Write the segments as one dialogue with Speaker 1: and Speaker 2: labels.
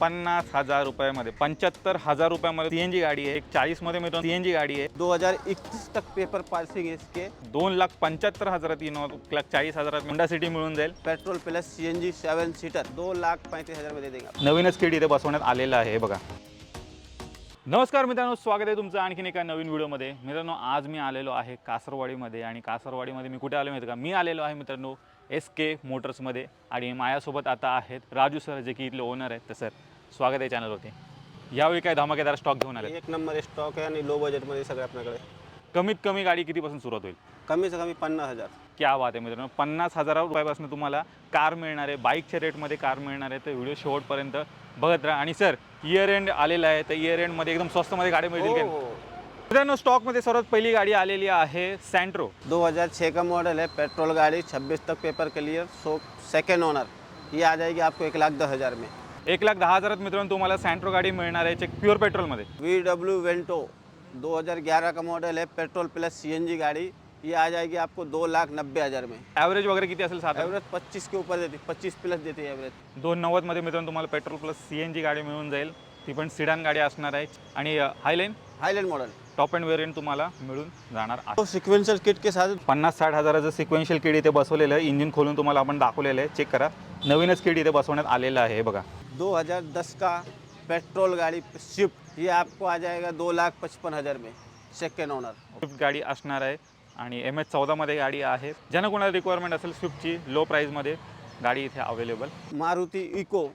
Speaker 1: पन्नास हजार रुपयामध्ये पंच्याहत्तर हजार रुपयामध्ये सीएनजी गाडी आहे. एक चाळीसमध्ये मिळतो सीएनजी गाडी आहे.
Speaker 2: 2021 तक पेपर पासिंग इसके
Speaker 1: दोन लाख पंच्याहत्तर हजारात एक लाख चाळीस हजारात होंडा सिटी मिळून जाईल.
Speaker 2: Petrol plus CNG seven seater दो लाख पैंतीस हजार में दे देंगे आपको।
Speaker 1: नवीनच किट इथे बसवण्यात आलेलं आहे बघा. नमस्कार मित्रांनो स्वागत आहे तुमचं आणखीन एका नवीन व्हिडिओमध्ये. मित्रांनो आज मी आलेलो आहे कासरवाडीमध्ये आणि कासरवाडीमध्ये मी कुठे आलो माहिती का? मी आलेलो आहे मित्रांनो एस के मोटर्समध्ये आणि माझ्यासोबत आता आहेत राजू सर जे की इथले ओनर आहेत. तर सर स्वागत आहे चॅनलवरती यावेळी काय धमाकेदार स्टॉक घेऊन आले
Speaker 2: एक नंबर स्टॉक आहे आणि लो बजेटमध्ये सगळे आपल्याकडे
Speaker 1: कमीत कमी गाडी कितीपासून सुरुवात होईल?
Speaker 2: कमी से कमी पन्नास हजार.
Speaker 1: क्या बात आहे मित्रांनो. पन्नास हजार रुपयापासून तुम्हाला कार मिळणार आहे. बाईकच्या रेटमध्ये कार मिळणार आहे. तर व्हिडिओ शेवटपर्यंत बघत राहा. आणि सर इयर एंड आलेला आहे. तर इयर एंडमध्ये एकदम स्वस्तमध्ये गाडी मिळतील
Speaker 2: हो।
Speaker 1: मित्रांनो स्टॉकमध्ये सर्वात पहिली गाडी आलेली आहे सँट्रो
Speaker 2: 2006 का मॉडल है पेट्रोल गाड़ी 26 तक paper clear so second owner ये आ जाएगी आपको एक लाख दस हजार में।
Speaker 1: एक लाख दहा हजारात मित्रांनो तुम्हाला सँट्रो गाडी मिळणार आहे चेक प्युअर पेट्रोलमध्ये
Speaker 2: वी डब्ल्यू वेंटो 2011 का मॉडल है पेट्रोल प्लस सीएनजी गाड़ी. ये आ जाएगी आपको दो लाख नब्बे हजार में।
Speaker 1: ॲव्हरेज वगैरे किती असेल सात
Speaker 2: एवरेज 25 के ऊपर देती 25 प्लस देती है एवरेज
Speaker 1: दोन नव्वदमध्ये मित्रांनो तुम्हाला petrol plus C N G गाडी मिळून जाईल. ती पण सिडान गाडी असणार आहे. आणि Highline
Speaker 2: Highland model
Speaker 1: top end variant तुम्हाला मिळून जाणार आहे.
Speaker 2: तो सिक्वेंशियल किट के साथ
Speaker 1: पन्नास साठ हजाराचं सिक्वेन्शियल किड इथे बसवलेलं आहे. इंजिन खोलून तुम्हाला आपण दाखवलेलं आहे. चेक करा. नवीनच किड इथे बसवण्यात आलेलं आहे हे बघा
Speaker 2: 2010 का पेट्रोल गाड़ी स्विफ्ट ये आपको आ जाएगा दो लाख पचपन हज़ार में सेकेंड ओनर
Speaker 1: स्विफ्ट गाडी असणार आहे आणि एम एच चौदामध्ये गाडी आहे. ज्यांना कोणाला रिक्वायरमेंट असेल स्विफ्टची लो प्राईजमध्ये गाडी इथे अवेलेबल
Speaker 2: मारुति इको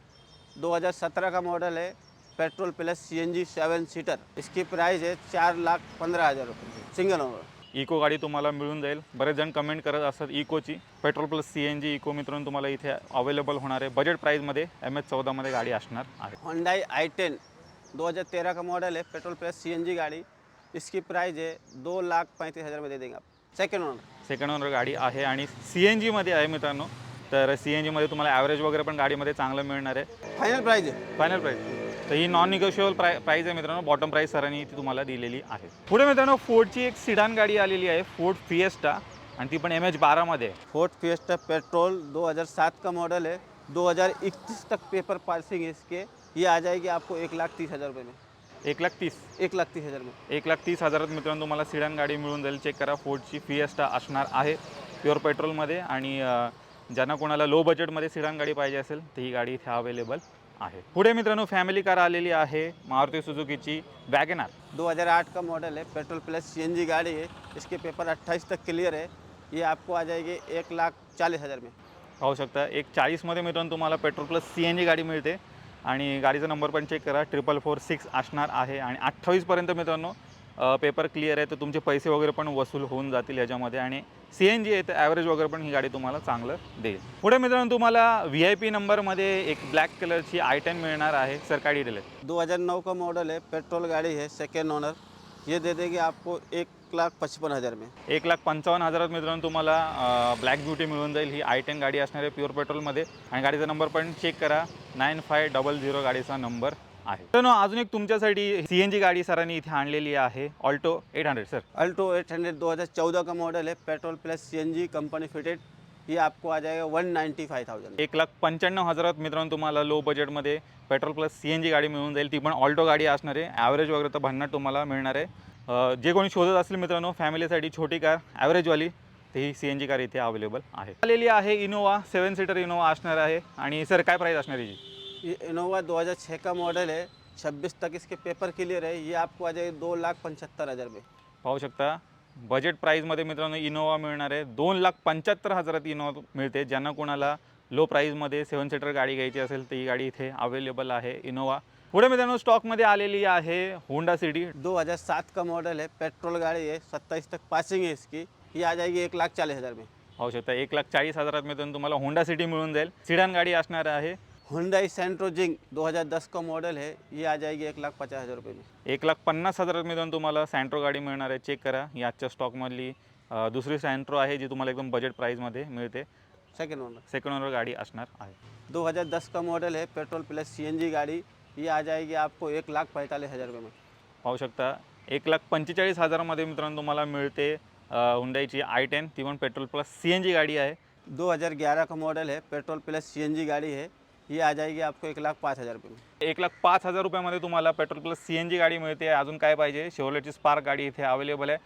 Speaker 2: 2017 का मॉडल है petrol plus CNG seven seater. इसकी प्राइस है चार लाख पंद्रह हज़ार रुपये. सिंगल ओनर
Speaker 1: इको गाडी तुम्हाला मिळून जाईल. बरेच जण कमेंट करत असतात इकोची petrol plus C N G Eeco मित्रांनो तुम्हाला इथे अवेलेबल होणार आहे. बजेट प्राईजमध्ये एम एच चौदामध्ये गाडी असणार आहे.
Speaker 2: होंडाई आई टेन दो का मॉडल है पेट्रोल प्लस सीएनजी गाड़ी. इसकी प्राइस है दो लाख पैंतीस हज़ार में दे देंगे आप. सेकेंड ओनर
Speaker 1: सेकंड ओनर गाडी आहे आणि सी एन जीमध्ये आहे मित्रांनो. तर सी एन जीमध्ये तुम्हाला ॲव्हरेज वगैरे पण गाडीमध्ये चांगलं मिळणार आहे.
Speaker 2: फाइनल प्राइस है
Speaker 1: फायनल प्राईस तर ही नॉन निगोशिएबल प्राय प्राईस आहे मित्रांनो. बॉटम प्राईस सरांनी ती तुम्हाला दिलेली आहे. पुढे मित्रांनो फोर्डची एक सिडान गाडी आलेली आहे फोर्ड फिएस्टा आणि ती पण एम एच बारामध्ये
Speaker 2: फोर्ट फिएस्टा पेट्रोल 2007 का मॉडल है 2021 तक पेपर पासिंग है इसके. ये आ जाएगी आपको एक लाख तीस हज़ार रुपये में.
Speaker 1: एक लाख तीस.
Speaker 2: एक लाख तीस हज़ार में.
Speaker 1: एक लाख तीस हजारात मित्रांनो तुम्हाला सिडान गाडी मिळून जाईल. चेक करा फोर्डची फिएस्टा असणार आहे. प्युअर पेट्रोलमध्ये आणि ज्यांना कोणाला लो बजेटमध्ये सिडान गाडी पाहिजे असेल तर ही गाडी इथे अवेलेबल आहे. पुढे मित्रांनो फॅमिली कार आलेली आहे मारुती सुझुकीची वॅगनार
Speaker 2: 2008 का मॉडल है पेट्रोल प्लस सीएनजी गाड़ी है इसके पेपर 28 तक क्लियर है ये आपको आ जाएगी एक लाख चालीस हज़ार में।
Speaker 1: पाहू शकता एक चाळीसमध्ये मित्रांनो तुम्हाला petrol plus C N G गाडी मिळते. आणि गाडीचा नंबर पण चेक करा ट्रिपल फोर सिक्स असणार आहे. आणि अठ्ठावीसपर्यंत मित्रांनो पेपर क्लिअर आहे तर तुमचे पैसे वगैरे पण वसूल होऊन जातील याच्यामध्ये आणि सी एन जी आहे तर ॲव्हरेज वगैरे पण ही गाडी तुम्हाला चांगलं देईल. पुढे मित्रांनो तुम्हाला व्ही आय पी नंबरमध्ये एक ब्लॅक कलरची आय टेन मिळणार आहे. सर काय डिटेल आहे?
Speaker 2: 2009 का मॉडल है पेट्रोल गाड़ी है सेकेंड ओनर ये दे देंगे आपको एक लाख पचपन हज़ार में.
Speaker 1: एक लाख पंचावन्न हजारात मित्रांनो तुम्हाला ब्लॅक ब्युटी मिळून जाईल. ही आय टेन गाडी असणार आहे प्युअर पेट्रोलमध्ये आणि गाडीचा नंबर पण चेक करा. नाईन फाय डबल झिरो गाडीचा नंबर आहे. मित्रांनो अजून एक तुमच्यासाठी सी एन जी गाडी सरांनी इथे आणलेली आहे. Alto eight hundred sir
Speaker 2: Alto 800 2014 का मॉडल है petrol plus CNG company fitted ये आपको आ जाएगा वन नाइन्टी फाइव थाउजेंड
Speaker 1: एक लाख पंच्याण्णव हजारात मित्रांनो तुम्हाला लो बजेटमध्ये petrol plus C N G गाडी मिळून जाईल. ती पण ऑल्टो गाडी असणार आहे. ॲव्हरेज वगैरे तर भन्नाट तुम्हाला मिळणार आहे. अं, जे कोणी शोधत असतील मित्रांनो फॅमिलीसाठी छोटी कार ॲव्हरेजवाली तर ही सी एन जी कार इथे अवेलेबल आहे. आलेली आहे इनोवा सेवन सीटर इनोवा असणार आहे. आणि सर काय प्राईस असणार आहे याची?
Speaker 2: ये इनोवा 2006 का मॉडल है 26 तक इसके पेपर क्लियर है ये आपको आ जाएगी दो लाख पंचहत्तर हज़ार में।
Speaker 1: पाहू शकता बजेट प्राईजमध्ये मित्रांनो इनोवा मिळणार आहे. दोन लाख पंच्याहत्तर हजारात इनोवा मिळते ज्यांना कोणाला लो प्राईजमध्ये सेवन सीटर गाडी घ्यायची असेल तर ही गाडी इथे अवेलेबल आहे इनोवा. पुढे मित्रांनो स्टॉकमध्ये आलेली आहे होंडा सिटी
Speaker 2: 2007 का मॉडल है पेट्रोल गाड़ी है 27 तक पासिंग है इसकी ये आ जाएगी एक लाख चालीस हज़ार में।
Speaker 1: पाहू शकता एक लाख चाळीस हजारात मित्रांनो तुम्हाला होंडा सिटी मिळून जाईल. सिडान गाडी असणार आहे
Speaker 2: हुंडई सेंट्रो जिंग 2010 का मॉडल है ये आ जाएगी एक लाख पचास हज़ार रुपये में।
Speaker 1: एक लाख पन्नास हजारात मित्रांनो तुम्हाला सँट्रो गाडी मिळणार आहे चेक करा. ही आजच्या स्टॉकमधली अ, दुसरी सँट्रो आहे जी तुम्हाला एकदम बजेट प्राईजमध्ये मिळते.
Speaker 2: सेकेंड ओनर
Speaker 1: सेकंड ओनर गाडी असणार आहे.
Speaker 2: 2010 का मॉडल है पेट्रोल प्लस सीएनजी गाड़ी. ये आ जाएगी आपको एक लाख पैंतालीस हज़ार रुपये में।
Speaker 1: पाहू शकता एक लाख पंचेचाळीस हजारामध्ये मित्रांनो तुम्हाला मिळते हुंडाईची आय टेन ती पण petrol plus C N G गाडी आहे.
Speaker 2: 2011 का मॉडल है पेट्रोल प्लस सीएनजी गाड़ी है. ये आ जाएगी आपको एक लाख पाँच हज़ार रुपये
Speaker 1: एक लाख पाच हजार रुपयामध्ये तुम्हाला petrol plus C N G गाडी मिळते. अजून काय पाहिजे? शेवलेटची स्पार्क गाडी इथे अवेलेबल आहे.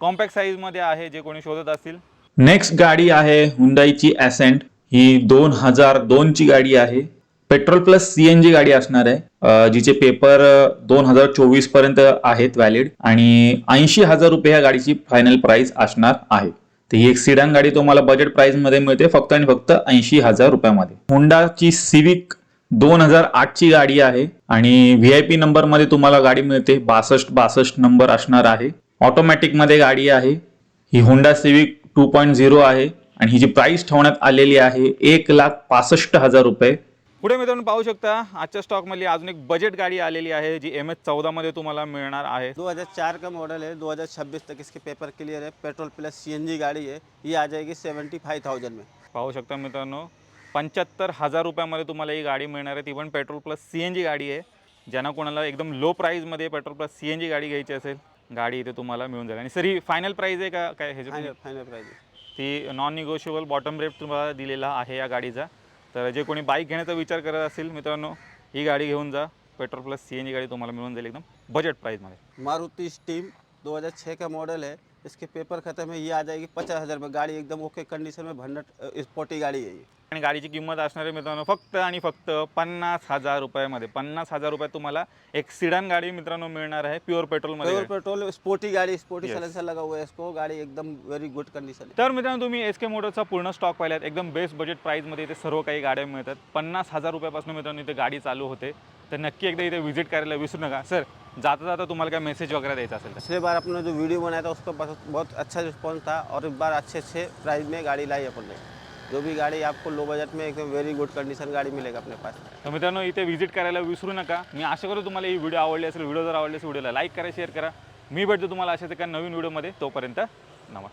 Speaker 1: कॉम्पॅक्ट साईजमध्ये आहे जे कोणी शोधत असतील.
Speaker 3: नेक्स्ट गाडी आहे हुंडाईची ॲसेंट ही दोन हजार दोनची गाडी आहे. Petrol plus C N G गाडी असणार आहे. जिचे पेपर दोन हजार चोवीसपर्यंत आहेत व्हॅलिड आणि ऐंशी हजार रुपये ह्या गाडीची फायनल प्राइस असणार आहे. तर ही एक सिडान गाडी तुम्हाला बजेट प्राइसमध्ये मिळते फक्त आणि फक्त ऐंशी हजार रुपयामध्ये. होंडाची सिविक दोन हजार आठची गाडी आहे आणि व्ही आय पी नंबरमध्ये तुम्हाला गाडी मिळते. बासष्ट बासष्ट नंबर असणार आहे. ऑटोमॅटिकमध्ये गाडी आहे. ही Honda Civic two point zero आहे आणि ही जी प्राइस ठेवण्यात आलेली आहे एक लाख पासष्ट हजार रुपये.
Speaker 1: पुढे मित्रांनो पाहू शकता आजच्या स्टॉकमधली अजून एक बजेट गाडी आलेली आहे जी एम एच चौदामध्ये तुम्हाला मिळणार आहे.
Speaker 2: 2004 का मॉडल है 2026 तक इसके पेपर क्लियर है पेट्रोल प्लस सीएनजी गाड़ी है ये आ जाएगी सेवेंटी फाइव थाउजेंड में.
Speaker 1: पाहू शकता मित्रांनो पंच्याहत्तर हजार रुपयामध्ये तुम्हाला ही गाडी मिळणार आहे. ती पण petrol plus C N G गाडी आहे ज्यांना कोणाला एकदम लो प्राईजमध्ये petrol plus C N G गाडी घ्यायची असेल गाडी इथे तुम्हाला मिळून जाईल. आणि सर ही फायनल प्राईज आहे का? काय ह्याची
Speaker 2: प्राइस है
Speaker 1: ती नॉन निगोशिएबल बॉटम रेट तुम्हाला दिलेला आहे या गाडीचा. तर जे कोणी बाईक घेण्याचा विचार करत असेल मित्रांनो ही गाडी घेऊन जा. Petrol plus C N G गाडी तुम्हाला मिळून जाईल एकदम बजेट प्राईजमध्ये
Speaker 2: मारुति स्टीम 2006 का मॉडल है इसके पेपर खत्म है ये आ जाएगी पचास हज़ार में। गाड़ी एकदम ओके कंडीशन में भंडट स्पोर्टी गाड़ी है ये।
Speaker 1: आणि गाडीची किंमत असणार आहे मित्रांनो फक्त आणि फक्त पन्नास हजार रुपयामध्ये पन्नास हजार रुपयात तुम्हाला एक सिडान गाडी मित्रांनो मिळणार आहे प्युअर पेट्रोलमध्ये
Speaker 2: प्योर पेट्रोल स्पोर्टी गाड़ी स्पोर्टी. साइलेंसर लगा हुआ है इसको। गाड़ी एकदम वेरी गुड कंडीशन है।
Speaker 1: तर मित्रांनो तुम्ही एस के मोटरचा पूर्ण स्टॉक पाहिलात एकदम बेस्ट बजेट प्राईजमध्ये इथे सर्व काही गाड्या मिळतात. पन्नास हजार रुपयापासून मित्रांनो इथे गाडी चालू होते. तर नक्की एकदा इथे व्हिजिट करायला विसरू नका. सर जाता जाता तुम्हाला काय मेसेज वगैरह द्यायचा असेल
Speaker 2: पिछले बार अपने जो वीडियो बनाया था उसका बहुत बहुत अच्छा रिस्पॉन्स था और इस बार अच्छे अच्छे प्राइस में गाड़ी लाई अपन ने। जो भी गाड़ी आपको लो बजट में एकदम वेरी गुड कंडीशन गाड़ी मिलेगा अपने पास।
Speaker 1: तर मित्रांनो इथे व्हिजिट करायला विसरू नका. मी आशा करतो तुम्हाला ही व्हिडिओ आवडली असेल व्हिडिओ जर आवडली असेल व्हिडिओला लाईक करा शेअर करा. मी भेटतो तुम्हाला अशाच एका नवीन व्हिडिओमध्ये तोपर्यंत नमस्कार.